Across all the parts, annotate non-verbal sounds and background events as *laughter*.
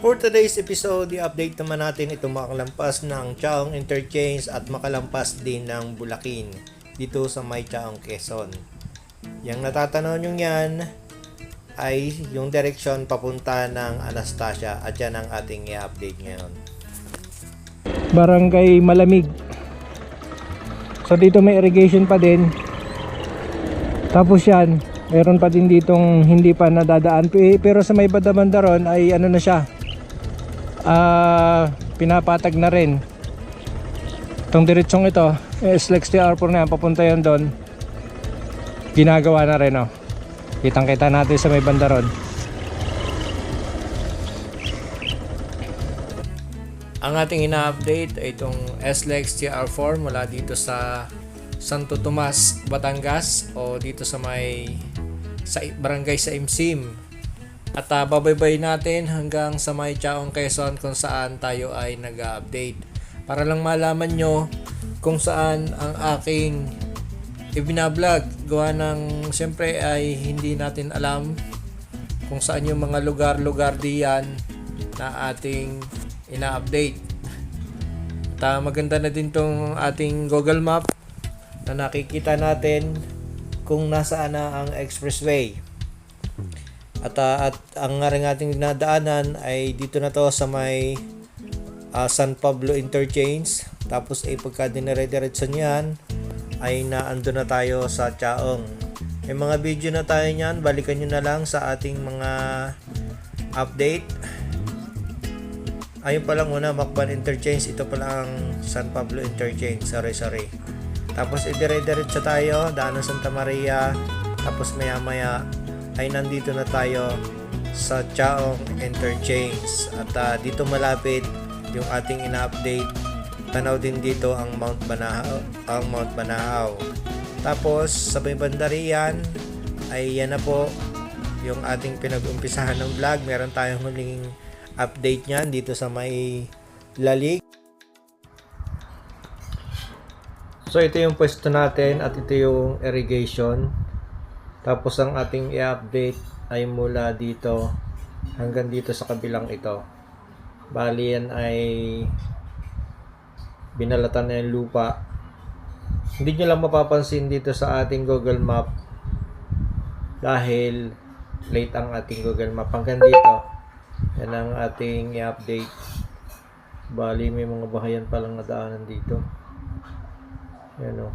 For today's episode, i-update naman natin itong makalampas ng Chaong Interchange at makalampas din ng Bulakin dito sa May Chaong Quezon. Yang natatanaw nyo yan ay yung direksyon papunta ng Anastasia at yan ang ating i-update ngayon. Barangay Malamig. So dito may irrigation pa din. Tapos yan, meron pa din ditong hindi pa nadadaan. Pe- Pero sa may banda-banda ron ay ano na siya. Ah, pinapatag na rin. Itong diretsong ito, eh, SLEX TR4 na yan, papunta yan doon. Ginagawa na rin oh. Kitang kita natin sa may banda ron. Ang ating ina-update ay itong SLEX TR4 mula dito sa Santo Tomas, Batangas o dito sa may sa barangay sa Imsim. At uh, babaybay natin hanggang sa may Chaong Quezon kung saan tayo ay nag-update. Para lang malaman nyo kung saan ang aking ibinablog. Gawa ng siyempre ay hindi natin alam kung saan yung mga lugar-lugar diyan na ating ina-update. At ah, maganda na din tong ating Google Map na nakikita natin kung nasaan na ang expressway. At, ah, at ang nga rin ating dinadaanan ay dito na to sa may ah, San Pablo Interchange. Tapos ay pagka dinire-diretso niyan ay naando na tayo sa Chaong. May mga video na tayo niyan, balikan nyo na lang sa ating mga update. Ayun pa lang una, Macban Interchange. Ito pa lang San Pablo Interchange. Sorry, sorry. Tapos idire-diretso tayo, daan ng Santa Maria. Tapos maya maya ay nandito na tayo sa Chaong Interchange. At ah, dito malapit yung ating ina-update. Tanaw din dito ang Mount Banahaw, ang Mount Banahaw. Tapos sa may banda ay yan na po yung ating pinag-umpisahan ng vlog. Meron tayong huling update niyan dito sa may Lalig. So ito yung pwesto natin at ito yung irrigation. Tapos ang ating i-update ay mula dito hanggang dito sa kabilang ito. Bali yan ay binalatan na yung lupa. Hindi nyo lang mapapansin dito sa ating Google Map dahil late ang ating Google Map hanggang dito. Yan ang ating i-update. Bali may mga bahayan palang nadaanan dito. Yan o.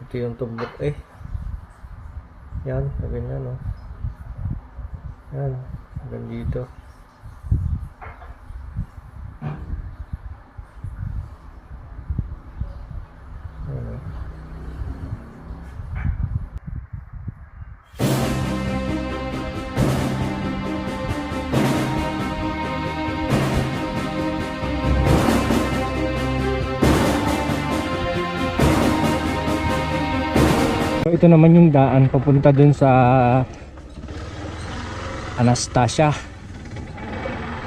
Ito yung tumbok eh. Yan, na no. Yan, hanggang dito. Ito naman yung daan papunta dun sa Anastasia.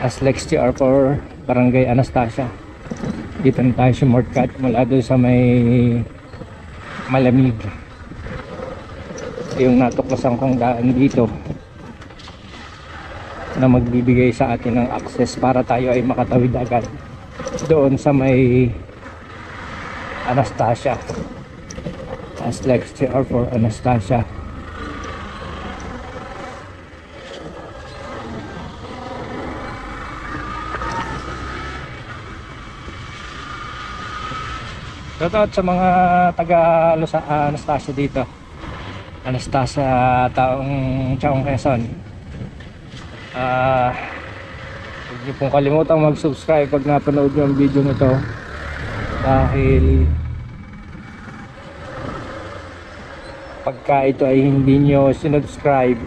Aslex TR4 Barangay Anastasia. Dito na tayo shortcut mula dun sa may malamig. Yung natuklasan kong daan dito na magbibigay sa atin ng access para tayo ay makatawid agad doon sa may Anastasia as lecture for Anastasia. Shoutout sa mga taga Lusa, ah, Anastasia dito. Anastasia taong Chaong Quezon. Ah, huwag niyo pong kalimutang mag-subscribe pag napanood niyo ang video nito dahil pagka ito ay hindi nyo sinubscribe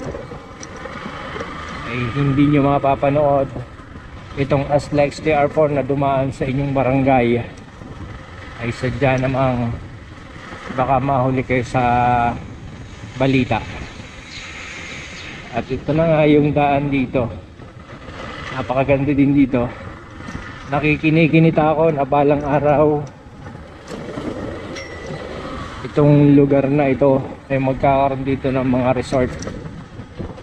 ay hindi nyo mapapanood itong Aslex TR4 na dumaan sa inyong barangay ay sadya namang baka mahuli kayo sa balita. At ito na nga yung daan dito. Napakaganda din dito. Nakikinikinita ako na balang araw itong lugar na ito ay magkakaroon dito ng mga resort.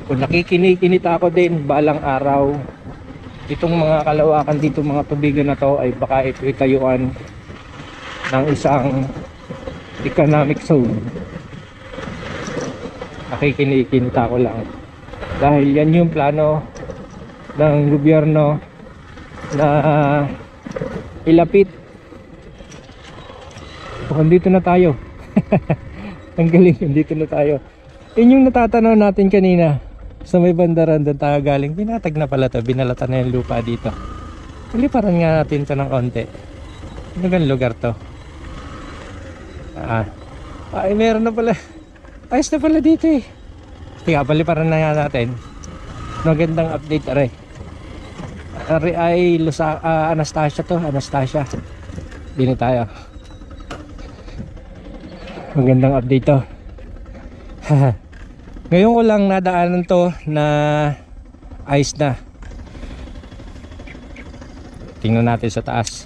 Kung nakikinikinita ako din balang araw itong mga kalawakan dito mga tubigan na to ay baka ito itayuan ng isang economic zone. Nakikinikinta ko lang. Dahil yan yung plano ng gobyerno na ilapit. Oh, andito na tayo *laughs* ang galing andito na tayo. Yun yung natatanaw natin kanina. Sa may bandaran doon tayo galing. Binatag na pala to binalatan na yung lupa dito. Paliparan nga natin to ng konti ano bang lugar to. Ah. Ay meron na pala. Ayos na pala dito eh. Tiga, paliparan na natin. Magandang update aray. Ari ay Lusa, ah, Anastasia to. Anastasia. Dito tayo magandang update to. *laughs* Ngayon ko lang nadaanan to na ayos na. Tingnan natin sa taas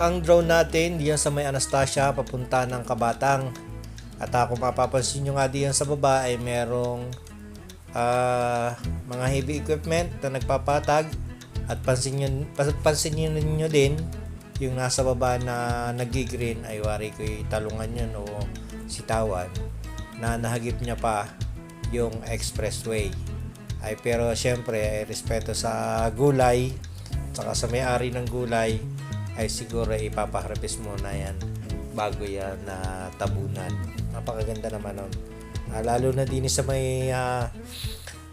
ang drone natin diyan sa may Anastasia papunta ng Kabatang. At uh, kung mapapansin nyo nga diyan sa baba ay merong ah, mga heavy equipment na nagpapatag. At pansin nyo, pansin nyo ninyo din yung nasa baba na nagigreen ay wari ko talungan yun o sitawan na nahagip niya pa yung expressway. Ay pero syempre ay respeto sa gulay saka sa may-ari ng gulay ay siguro ipapaharvest muna yan bago yan na tabunan napakaganda naman nun Ah, lalo na din sa may ah,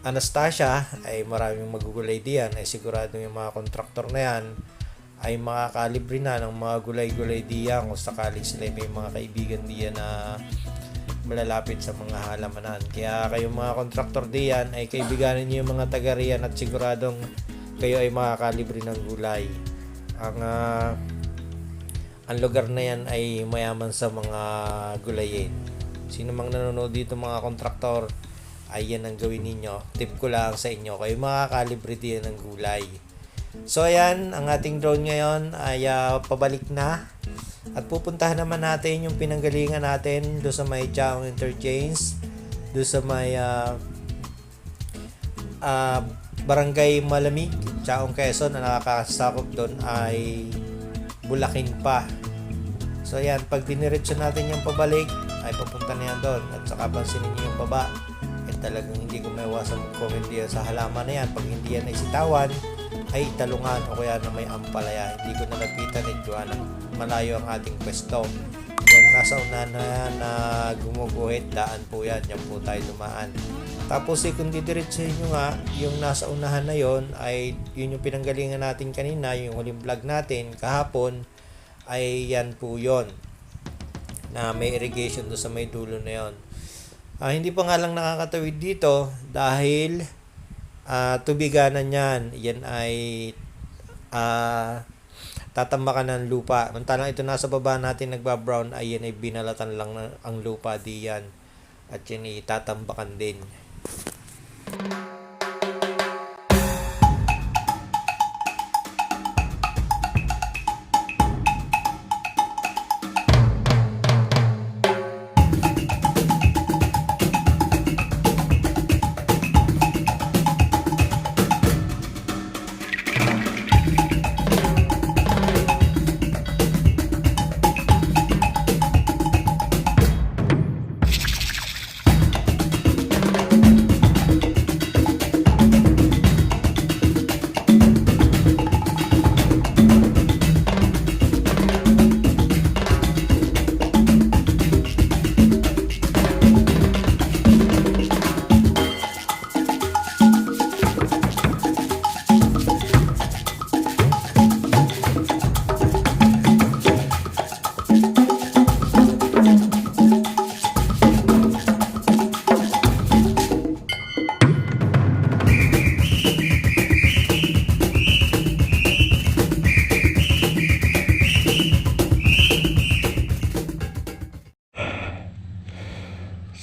Anastasia ay maraming magugulay diyan ay sigurado yung mga kontraktor na yan ay makakalibre na ng mga gulay-gulay diyan kung sakaling sila may mga kaibigan diyan na malalapit sa mga halamanan. Kaya kayong mga kontraktor diyan ay kaibiganin niyo yung mga taga riyan at siguradong kayo ay makakalibre ng gulay. Ang ah, ang lugar na yan ay mayaman sa mga gulayin. Sino mang nanonood dito mga kontraktor, ay yan ang gawin ninyo. Tip ko lang sa inyo, kayo makakalibre din ng gulay. So ayan, ang ating drone ngayon ay ah, pabalik na. At pupuntahan naman natin yung pinanggalingan natin do sa may Chaong Interchange, do sa may ah, ah, Barangay Malamig, Chaong Quezon na nakakasakop doon ay Bulakin pa. So ayan, pag diniretso natin yung pabalik, ay papunta na yan doon. At saka pansinin nyo yung baba, eh talagang hindi ko maiwasan mag-comment diyan sa halaman na yan. Pag hindi yan ay sitawan, ay talungan o kaya na may ampalaya. Hindi ko nalapitan at gawa ng malayo ang ating pwesto. Yan nasa unahan na yan na gumuguhit, daan po yan. Yan po tayo dumaan. Tapos eh, kung didiretsuhin nyo nga, yung nasa unahan na yon ay yun yung pinanggalingan natin kanina, yung huling vlog natin kahapon, ay yan po yon na may irrigation do sa may dulo na yon. Ah, hindi pa nga lang nakakatawid dito dahil ah, tubiganan yan. Yan ay ah, tatambakan ng lupa. Mantalang ito nasa baba natin nagbabrown ay yan ay binalatan lang ng, ang lupa diyan. At yan ay tatambakan din. Thank you.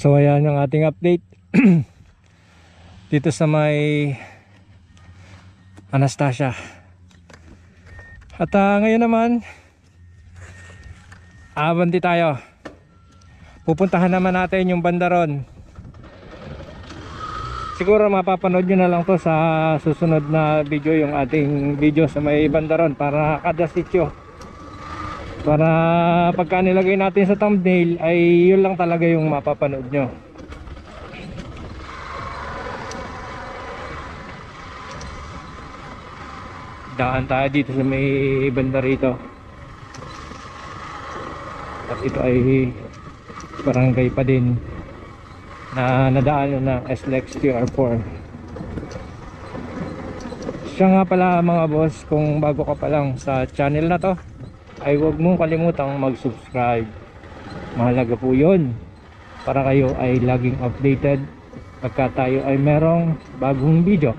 So ayan ang ating update *clears throat* dito sa may Anastasia. At ah, ngayon naman abanti tayo. Pupuntahan naman natin yung bandaron. Siguro mapapanood nyo na lang to sa susunod na video yung ating video sa may bandaron para kada sityo para pagka nilagay natin sa thumbnail ay yun lang talaga yung mapapanood nyo. Daan tayo dito sa may banda rito. At ito ay barangay pa din na nadaan ng SLEX TR4 siya nga pala mga boss kung bago ka pa lang sa channel na to ay huwag mong kalimutang mag-subscribe. Mahalaga po yun para kayo ay laging updated pagka tayo ay merong bagong video.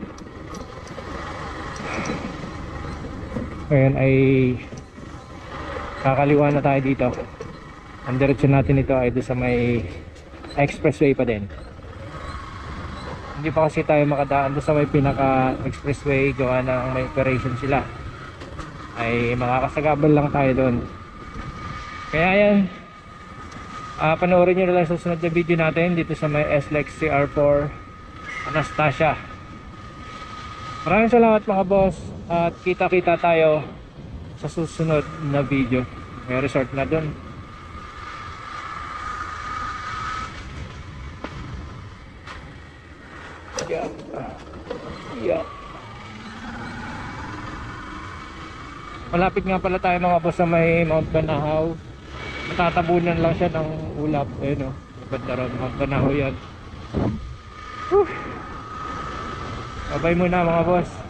Ngayon ay kakaliwa na tayo dito. Ang diretsyon natin ito ay doon sa may expressway pa din. Hindi pa kasi tayo makadaan doon sa may pinaka expressway gawa ng may operation sila ay makakasagabal lang tayo doon kaya yan ah panoorin nyo na lang sa susunod na video natin dito sa may SLEX CR4 Anastasia maraming salamat mga boss at kita kita tayo sa susunod na video may resort na doon yeah. yeah. Malapit nga pala tayo mga boss sa may Mount Banahaw. Matatabunan lang siya ng ulap. Ayun o. Banda ron. Mount Banahaw yan. Whew. Babay muna mga boss.